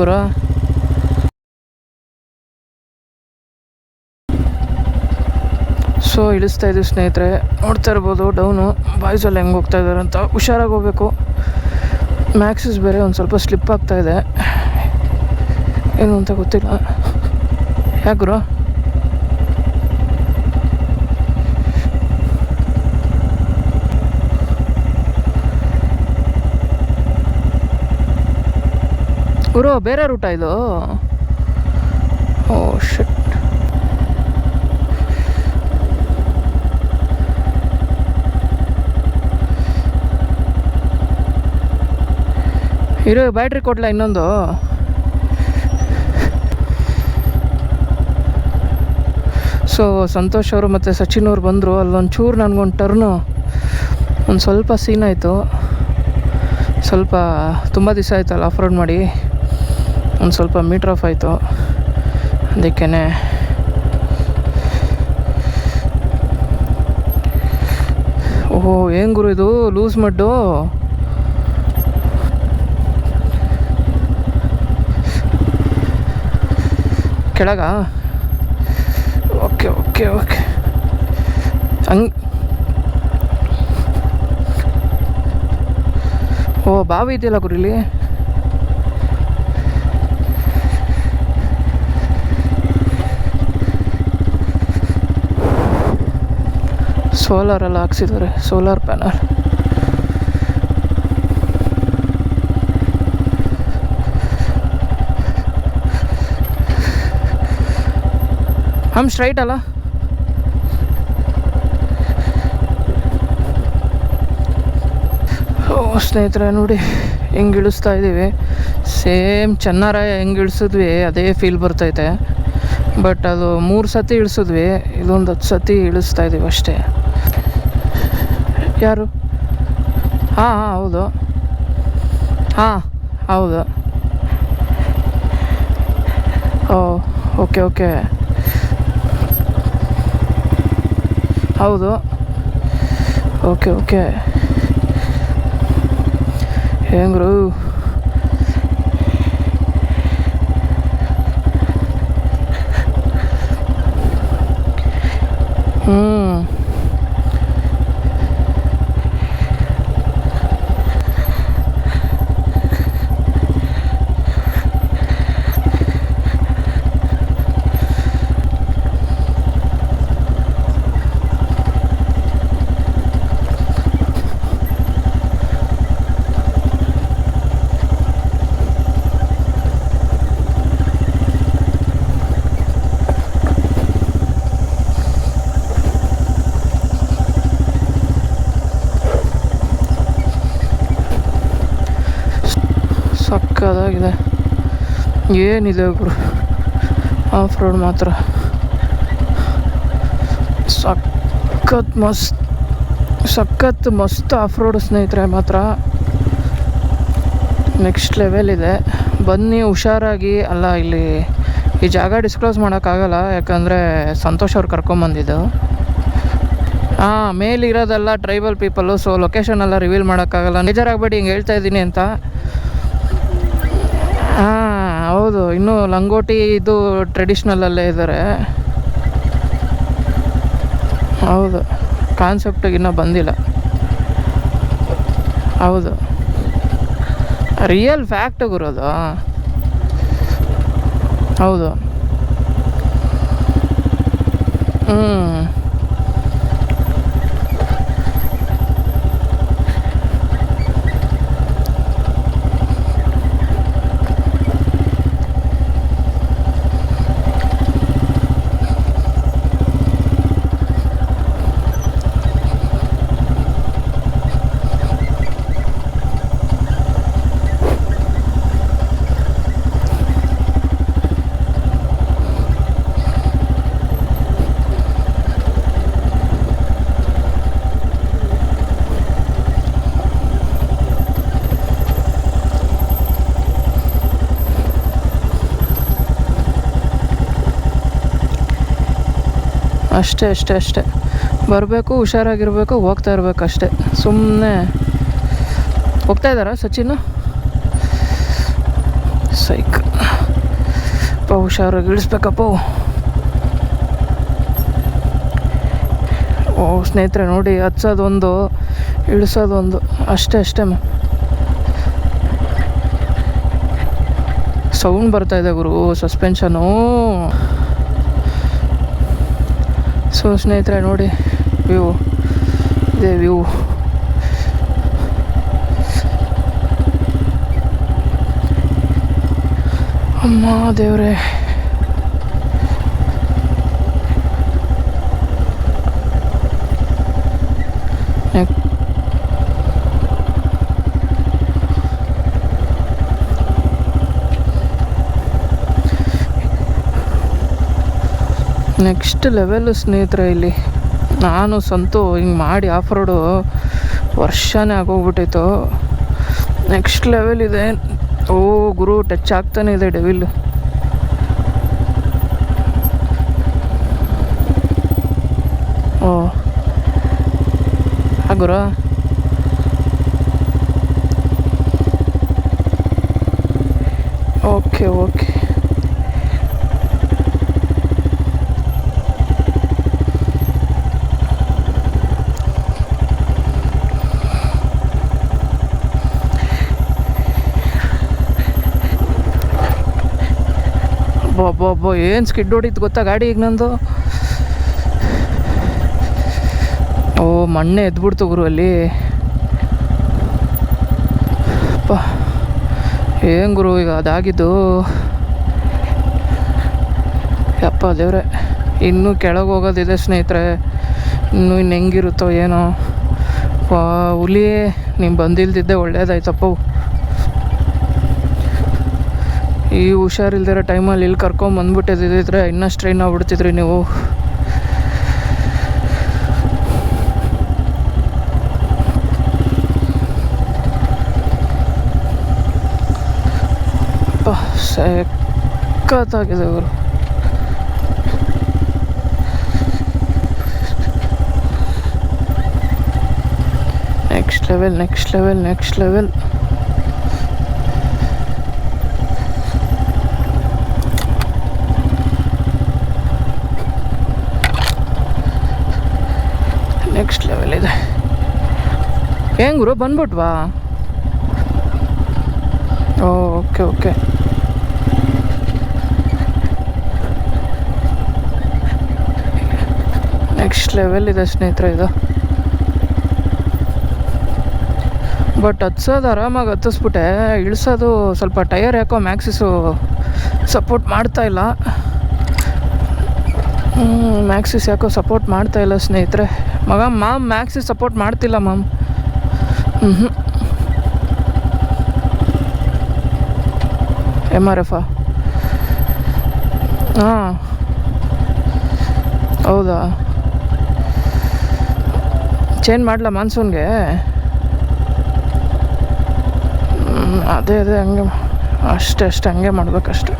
ಗುರು so ಇಳಿಸ್ತಾ ಇದ್ದೀವಿ ಸ್ನೇಹಿತರೆ. ನೋಡ್ತಾ ಇರ್ಬೋದು ಡೌನು ಬಾಯ್ಸ್ ಎಲ್ಲ ಹೆಂಗೆ ಹೋಗ್ತಾ ಇದ್ದಾರೆ ಅಂತ. ಹುಷಾರಾಗಿ ಹೋಗ್ಬೇಕು. ಮ್ಯಾಕ್ಸಿಸ್ ಬೇರೆ ಒಂದು ಸ್ವಲ್ಪ ಸ್ಲಿಪ್ ಆಗ್ತಾ ಇದೆ. ಏನು ಅಂತ ಗೊತ್ತಿಲ್ಲ. ಯಾಕೆ ಗುರು? ಗುರು, ಬೇರೆ ರೂಟ ಇದು? ಓ ಶಿಟ್ ಇರೋ ಬ್ಯಾಟ್ರಿ ಕೊಡ್ಲ ಇನ್ನೊಂದು? ಸೊ ಸಂತೋಷ್ ಅವರು ಮತ್ತು ಸಚಿನ್ ಅವ್ರು ಬಂದರು ಅಲ್ಲೊಂದು ಚೂರು ನನಗೊಂದು ಟರ್ನು ಒಂದು ಸ್ವಲ್ಪ ಸೀನ್ ಆಯಿತು. ಸ್ವಲ್ಪ, ತುಂಬ ದಿವಸ ಆಯ್ತಲ್ಲ ಆಫ್ ರೋಡ್ ಮಾಡಿ. ಒಂದು ಸ್ವಲ್ಪ ಮೀಟ್ರ್ ಆಫ್ ಆಯಿತು. ಅದಕ್ಕೇ ಓಹೋ, ಏನು ಗುರು ಇದು? Loose mud. ಕೆಳಗ? Okay okay okay. ಹಂಗೆ. ಓ, ಬಾವಿ ಇದೆಯಲ್ಲ ಗುರು ಸೋಲಾರ್ ಎಲ್ಲ ಹಾಕ್ಸಿದ್ದಾರೆ, ಸೋಲಾರ್ ಪ್ಯಾನಲ್. ಹಮ್ ಸ್ಟ್ರೈಟ್ ಅಲ್ಲ? ಸ್ನೇಹಿತರೆ, ನೋಡಿ, ಹೆಂಗೆ ಇಳಿಸ್ತಾ ಇದ್ದೀವಿ ಸೇಮ್ ಚೆನ್ನಾರಾಯ ಹೆಂಗೆ ಇಳಿಸಿದ್ವಿ, ಅದೇ ಫೀಲ್ ಬರ್ತೈತೆ. ಬಟ್ ಅದು ಮೂರು ಸತಿ ಇಳಿಸಿದ್ವಿ, ಇದೊಂದು ಹತ್ತು ಸತಿ ಇಳಿಸ್ತಾ ಇದ್ದೀವಿ ಅಷ್ಟೇ. ಯಾರು ಹಾಂ ಹಾಂ ಹೌದು ಹಾಂ ಹೌದು ಓ ಓಕೆ ಓಕೆ ಹೌದು ಓಕೆ ಓಕೆ ಹೆಂಗ್ರು ಹ್ಞೂ ಏನಿದೆ ಗುರು ಆಫ್ ರೋಡ್ ಮಾತ್ರ. ಸಖತ್ ಮಸ್ತ್ ಸಖತ್ ಮಸ್ತ್ ಆಫ್ ರೋಡ್ ಸ್ನೇಹಿತರೆ ಮಾತ್ರ. ನೆಕ್ಸ್ಟ್ ಲೆವೆಲ್ ಇದೆ. ಬನ್ನಿ, ಹುಷಾರಾಗಿ. ಅಲ್ಲ, ಇಲ್ಲಿ ಈ ಜಾಗ ಡಿಸ್ಕ್ಲೋಸ್ ಮಾಡೋಕ್ಕಾಗಲ್ಲ ಯಾಕಂದರೆ ಸಂತೋಷ್ ಅವ್ರು ಕರ್ಕೊಂಬಂದಿದ್ದು. ಹಾಂ, ಮೇಲಿರೋದೆಲ್ಲ ಟ್ರೈಬಲ್ ಪೀಪಲ್ಲು ಸೊ ಲೊಕೇಶನ್ ಎಲ್ಲ ರಿವೀಲ್ ಮಾಡೋಕ್ಕಾಗಲ್ಲ ಆಗಬೇಡಿ ಹಿಂಗೆ ಹೇಳ್ತಾ ಇದ್ದೀನಿ ಅಂತ. ಹಾಂ, ಹೌದು. ಇನ್ನೂ ಲಂಗೋಟಿ ಇದು ಟ್ರೆಡಿಷ್ನಲಲ್ಲೇ ಇದ್ದಾರೆ ಹೌದು. ಕಾನ್ಸೆಪ್ಟಿಗೆ ಇನ್ನು ಬಂದಿಲ್ಲ. ಹೌದು. ರಿಯಲ್ ಫ್ಯಾಕ್ಟ್ ಗುರೋದು ಹೌದು. ಹ್ಞೂ ಅಷ್ಟೇ ಅಷ್ಟೇ ಅಷ್ಟೇ. ಬರಬೇಕು, ಹುಷಾರಾಗಿರಬೇಕು, ಹೋಗ್ತಾ ಇರಬೇಕು ಅಷ್ಟೇ. ಸುಮ್ಮನೆ ಹೋಗ್ತಾ ಇದ್ದಾರಾ ಸಚಿನ್? ಸೈಕ್. ಪ ಹುಷಾರಾಗಿ ಇಳಿಸ್ಬೇಕಪ್ಪ. ಓ, ಸ್ನೇಹಿತರೆ, ನೋಡಿ, ಹಚ್ಚೋದೊಂದು, ಇಳಿಸೋದೊಂದು. ಅಷ್ಟೇ ಅಷ್ಟೇ. ಮ ಸೌಂಡ್ ಬರ್ತಾ ಇದೆ ಗುರು, ಸಸ್ಪೆನ್ಷನು. ಸೊ ಸ್ನೇಹಿತರೆ ನೋಡಿ ವ್ಯೂ. ಇದೇ ವ್ಯೂ. ಅಮ್ಮ ದೇವ್ರೆ. ನೆಕ್ಸ್ಟ್ ಲೆವೆಲ್ಲು ಸ್ನೇಹಿತರೆ ಇಲ್ಲಿ. ನಾನು ಸಂತು ಹಿಂಗೆ ಮಾಡಿ ಆಫ್ ರೋಡು ವರ್ಷನೇ ಆಗೋಗ್ಬಿಟ್ಟಿತ್ತು ನೆಕ್ಸ್ಟ್ ಲೆವೆಲ್ ಇದೆ. ಓ, ಗುರು ಟಚ್ ಆಗ್ತಾನೆ ಇದೆ ಡೆವಿಲ್ ಓ. ಆ, ಗುರು. ಓಕೆ ಓಕೆ ಒಬ್ಬೊಬ್ಬ ಏನು ಸ್ಕಿಡ್ ಹೊಡಿತು ಗೊತ್ತಾ ಗಾಡಿ ಈಗ ನಂದು? ಓ, ಮಣ್ಣೆ ಎದ್ಬಿಡ್ತು ಗುರು ಅಲ್ಲಿ. ಏನು ಗುರು ಈಗ ಅದಾಗಿದ್ದು? ಯಪ್ಪ ದೇವ್ರೆ, ಇನ್ನೂ ಕೆಳಗೆ ಹೋಗೋದಿದೆ ಸ್ನೇಹಿತರೆ, ಇನ್ನೂ ಇನ್ನು ಹೆಂಗಿರುತ್ತೋ ಏನೋ. ಹುಲಿ, ನೀನು ಬಂದಿಲ್ದಿದ್ದೆ ಒಳ್ಳೇದಾಯ್ತಪ್ಪ. ಈ ಹುಷಾರಿಲ್ದಿರೋ ಟೈಮಲ್ಲಿ ಇಲ್ಲಿ ಕರ್ಕೊಂಡು ಬಂದ್ಬಿಟ್ಟಿದ್ದಿದ್ರೆ ಇನ್ನೂ ಸ್ಟ್ರೈನ್ ಆಗ್ಬಿಡ್ತಿದ್ರಿ ನೀವು. ಸಕ್ಕತ್ತಾಗಿದೆ ಅವರು next level next level next level next level ಇದೆ. ಹೆಂಗ್ ಗುರು, ಬಂದ್ಬಿಟ್ವಾ? ಓಕೆ ಓಕೆ ನೆಕ್ಸ್ಟ್ ಲೆವೆಲ್ ಇದೆ ಸ್ನೇಹಿತರೆ ಇದು. ಬಟ್ ಹತ್ಸೋದು ಆರಾಮಾಗಿ ಹತ್ತಿಸ್ಬಿಟ್ಟೆ ಇಳಿಸೋದು ಸ್ವಲ್ಪ ಟಯರ್ ಯಾಕೋ ಮ್ಯಾಕ್ಸಿಸು ಸಪೋರ್ಟ್ ಮಾಡ್ತಾ ಇಲ್ಲ. ಮ್ಯಾಕ್ಸಿಸ್ ಯಾಕೋ ಸಪೋರ್ಟ್ ಮಾಡ್ತಾ ಇಲ್ಲ ಸ್ನೇಹಿತರೆ. ಮಗ ಮಾಮ್ ಮ್ಯಾಕ್ಸಿಸ್ ಸಪೋರ್ಟ್ ಮಾಡ್ತಿಲ್ಲ ಮಾಮ್ ಹ್ಞೂ ಎಂ ಆರ್ ಎಫಾ ಹಾಂ. ಹೌದಾ? ಚೇಂಜ್ ಮಾಡಲ ಮಾನ್ಸೂನ್ಗೆ? ಅದೇ ಅದೇ, ಹಂಗೆ ಅಷ್ಟೇ ಅಷ್ಟೇ, ಹಂಗೆ ಮಾಡ್ಬೇಕಷ್ಟೆ.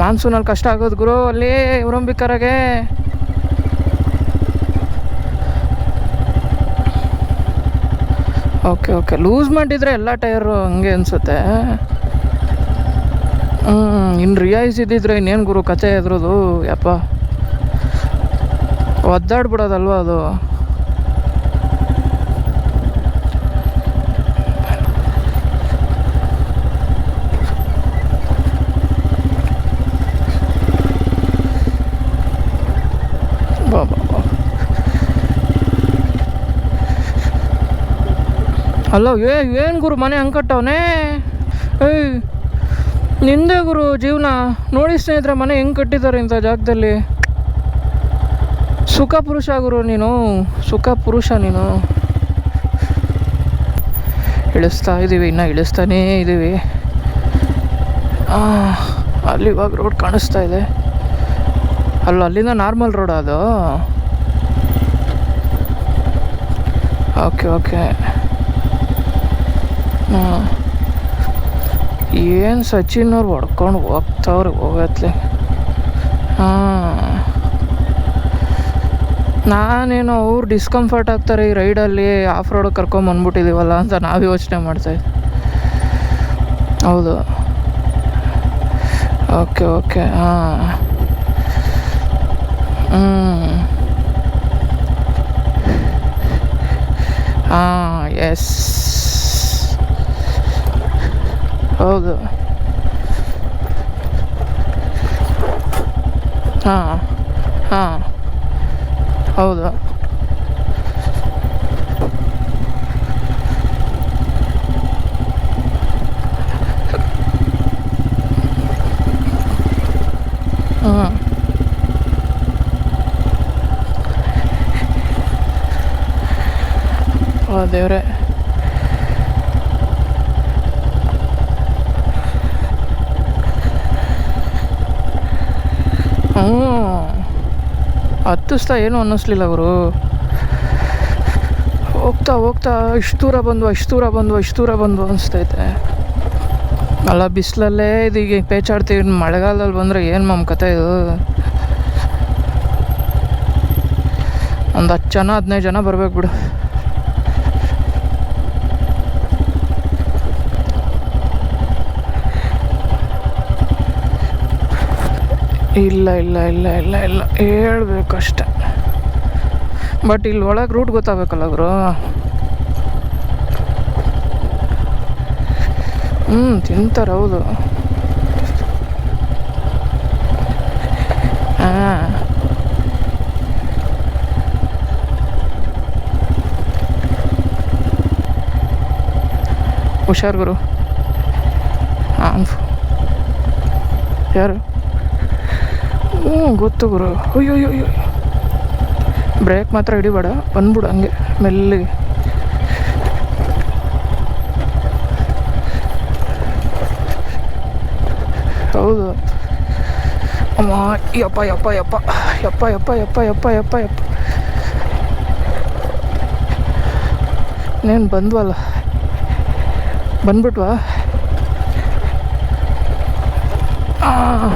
ಮಾನ್ಸೂನಲ್ಲಿ ಕಷ್ಟ ಆಗೋದು ಗುರು, ಅಲ್ಲಿ ಉರಂಬಿಕರಾಗೆ ಓಕೆ ಓಕೆ ಲೂಸ್ ಮಾಡಿದರೆ ಎಲ್ಲ ಟೈರು ಹಂಗೆ ಅನಿಸುತ್ತೆ. ಹ್ಞೂ ಇನ್ನು ರಿಯಾಯಿಸ್ ಇದ್ದಿದ್ರೆ ಇನ್ನೇನು ಗುರು ಕತೆ ಅದ್ರದ್ದು ಯಪ್ಪ. ಒದ್ದಾಡ್ಬಿಡೋದಲ್ವ ಅದು ಬಾ ಬಾ ಬಾ ಅಲ್ಲ, ಏ, ಏನು ಗುರು, ಮನೆ ಹಂಗೆ ಕಟ್ಟವನೇ ಏಯ್, ನಿಂದೇ ಗುರು ಜೀವನ. ನೋಡಿ ಸ್ನೇಹಿತರೆ, ಮನೆ ಹೆಂಗೆ ಕಟ್ಟಿದ್ದಾರೆ ಇಂಥ ಜಾಗದಲ್ಲಿ. ಸುಖ ಪುರುಷ ಗುರು ನೀನು. ಸುಖ ಪುರುಷ ನೀನು. ಇಳಿಸ್ತಾ ಇದ್ದೀವಿ ಇನ್ನು ಇಳಿಸ್ತಾನೇ ಇದ್ದೀವಿ ಅಲ್ಲಿ ಇವಾಗ ರೋಡ್ ಕಾಣಿಸ್ತಾ ಇದೆ. ಅಲ್ಲ, ಅಲ್ಲಿಂದ ನಾರ್ಮಲ್ ರೋಡ್ ಅದು. ಓಕೆ ಓಕೆ ಏನು ಸಚಿನ್ ಅವ್ರು ಹೊಡ್ಕೊಂಡು ಹೋಗ್ತಾವ್ರಿ ಹೋಗತ್ಲೆ. ಹಾಂ ನಾನೇನೋ ಅವ್ರು ಡಿಸ್ಕಂಫರ್ಟ್ ಆಗ್ತಾರೆ ಈ ರೈಡಲ್ಲಿ ಆಫ್ ರೋಡ್ ಕರ್ಕೊಂಬಂದ್ಬಿಟ್ಟಿದ್ದೀವಲ್ಲ ಅಂತ ನಾವು ಯೋಚನೆ ಮಾಡ್ತಾಯಿದ್ವಿ ಹೌದು. ಓಕೆ ಓಕೆ, ಹಾಂ. ಹ್ಞೂ. ಹಾಂ, ಎಸ್. ಹೌದು. ಹಾಂ ಹಾಂ. ಹೌದು. ಹಾಂ. ದೇವ್ರೆ ಹ್ಞೂ ಹತ್ತಿಸ್ತಾ ಏನು ಅನ್ನಿಸ್ಲಿಲ್ಲ ಅವರು ಹೋಗ್ತಾ ಹೋಗ್ತಾ ಇಷ್ಟು ದೂರ ಬಂದು ಇಷ್ಟು ದೂರ ಬಂದು ಇಷ್ಟು ದೂರ ಬಂದು ಅನಿಸ್ತೈತೆ. ಅಲ್ಲ, ಬಿಸಿಲಲ್ಲೇ ಇದೀಗ ಪೇಚಾಡ್ತೀವಿ, ಇನ್ನು ಮಳೆಗಾಲದಲ್ಲಿ ಬಂದರೆ ಏನು ಮಮ್ಮ ಕತೆ ಇದು? ಒಂದು ಹತ್ತು ಜನ, ಹದಿನೈದು ಜನ ಬರ್ಬೇಕು ಬಿಡು. ಇಲ್ಲ ಇಲ್ಲ ಇಲ್ಲ ಇಲ್ಲ ಇಲ್ಲ. ಹೇಳ್ಬೇಕಷ್ಟೆ. ಬಟ್ ಇಲ್ಲಿ ಒಳಗೆ ರೂಟ್ ಗೊತ್ತಾಗಬೇಕಲ್ಲ ಗುರು? ಹ್ಞೂ ತಿಂತಾರೆ ಹೌದು. ಹಾಂ. ಹುಷಾರ್ ಗುರು. ಹಾಂ ಯಾರು? ಹ್ಞೂ, ಗೊತ್ತು ಗುರು. ಅಯ್ಯೋ ಅಯ್ಯೋ ಬ್ರೇಕ್ ಮಾತ್ರ ಹಿಡಿಬೇಡ ಬಂದ್ಬಿಡು ಹಂಗೆ ಮೆಲ್ಲಿಗೆ ಹೌದು. ಅಮ್ಮ, ಯಪ್ಪ ಯಪ್ಪ ಯಪ್ಪ ಯಪ್ಪ ಯಪ್ಪ ಯಪ್ಪ ಯಪ್ಪ ಯಪ್ಪ ಯಪ್ಪ. ಇನ್ನೇನು ಬಂದ್ವಲ್ಲ? ಬಂದ್ಬಿಟ್ವಾ? ಹಾಂ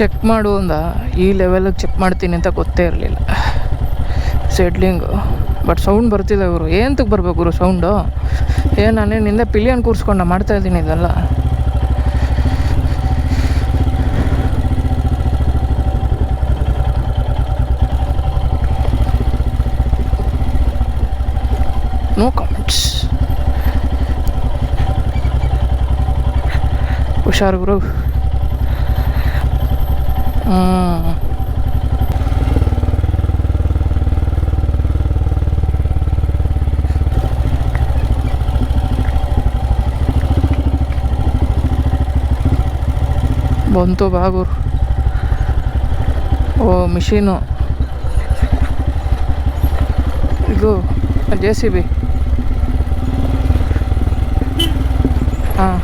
ಚೆಕ್ ಮಾಡು ಅಂದ. ಈ ಲೆವೆಲಿಗೆ ಚೆಕ್ ಮಾಡ್ತೀನಿ ಅಂತ ಗೊತ್ತೇ ಇರಲಿಲ್ಲ. ಸೆಡ್ಲಿಂಗು ಬಟ್ ಸೌಂಡ್ ಬರ್ತಿದೆ ಗುರು. ಏನಂತಕ್ಕೆ ಬರ್ಬೇಕು ಗುರು ಸೌಂಡು ಏನು ನಾನೇನು ನಿಂದ ಪಿಲಿಯನ್ ಕೂರಿಸ್ಕೊಂಡು ಮಾಡ್ತಾ ಇದ್ದೀನಿ ಇದೆಲ್ಲ. ನೋ ಕಾಮೆಂಟ್ಸ್ ಹುಷಾರು ಗುರು. ಹ್ಞೂ ಬಂತು ಬಾಗೂರು ಓ ಮಿಷಿನು ಇದು ಜೆ ಸಿ ಬಿ ಹಾಂ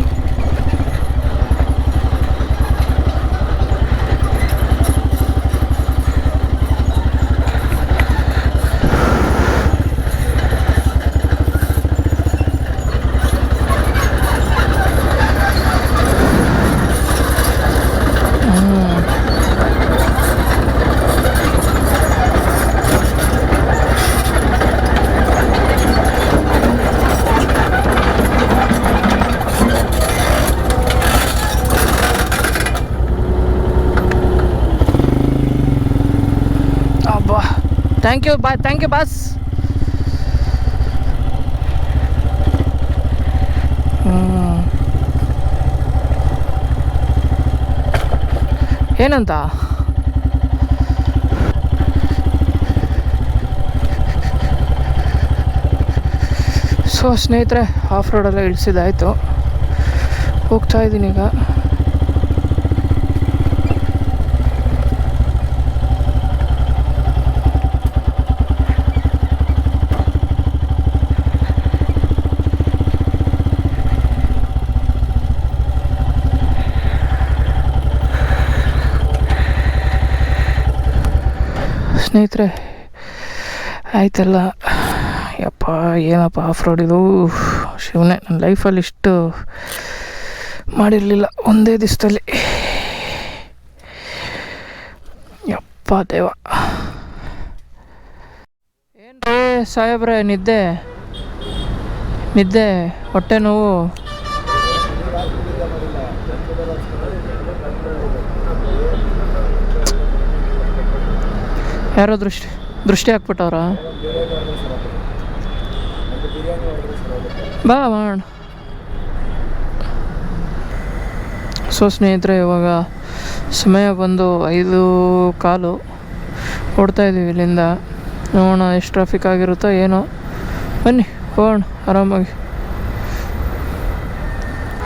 ಅಬ್ಬಾ ಯು ಬಾ ಥ್ಯಾಂಕ್ ಯು ಬಾಸ್ ಏನಂತ? ಸೊ ಸ್ನೇಹಿತರೆ ಆಫ್ ರೋಡೆಲ್ಲ ಇಳಿಸಿದಾಯಿತು ಹೋಗ್ತಾ ಇದ್ದೀನಿ ಈಗ. ಸ್ನೇಹಿತರೆ, ಆಯ್ತಲ್ಲ. ಯಪ್ಪ, ಏನಪ್ಪ ಆಫ್ ರೋಡ್ ಇದು ಶಿವನೇ, ನನ್ನ ಲೈಫಲ್ಲಿ ಇಷ್ಟು ಮಾಡಿರಲಿಲ್ಲ ಒಂದೇ ದಿವಸದಲ್ಲಿ. ಯಪ್ಪ ದೇವ. ಏನು ಸಾಹೇಬ್ರೆ, ನಿದ್ದೆ? ನಿದ್ದೆ, ಹೊಟ್ಟೆ ನೋವು? ಯಾರೋ ದೃಷ್ಟಿ ದೃಷ್ಟಿ ಹಾಕ್ಬಿಟ್ಟವ್ರ? ಬಾ ಮಾಡೋಣ ಸೊ ಸ್ನೇಹಿತರೆ, ಇವಾಗ ಸಮಯ ಬಂದು ಐದು ಕಾಲು. ಇದ್ದೀವಿ ಇಲ್ಲಿಂದ. ನೋಡೋಣ ಎಷ್ಟು ಟ್ರಾಫಿಕ್ ಆಗಿರುತ್ತೋ ಏನೋ. ಬನ್ನಿ, ಹೋಗೋಣ, ಆರಾಮಾಗಿ.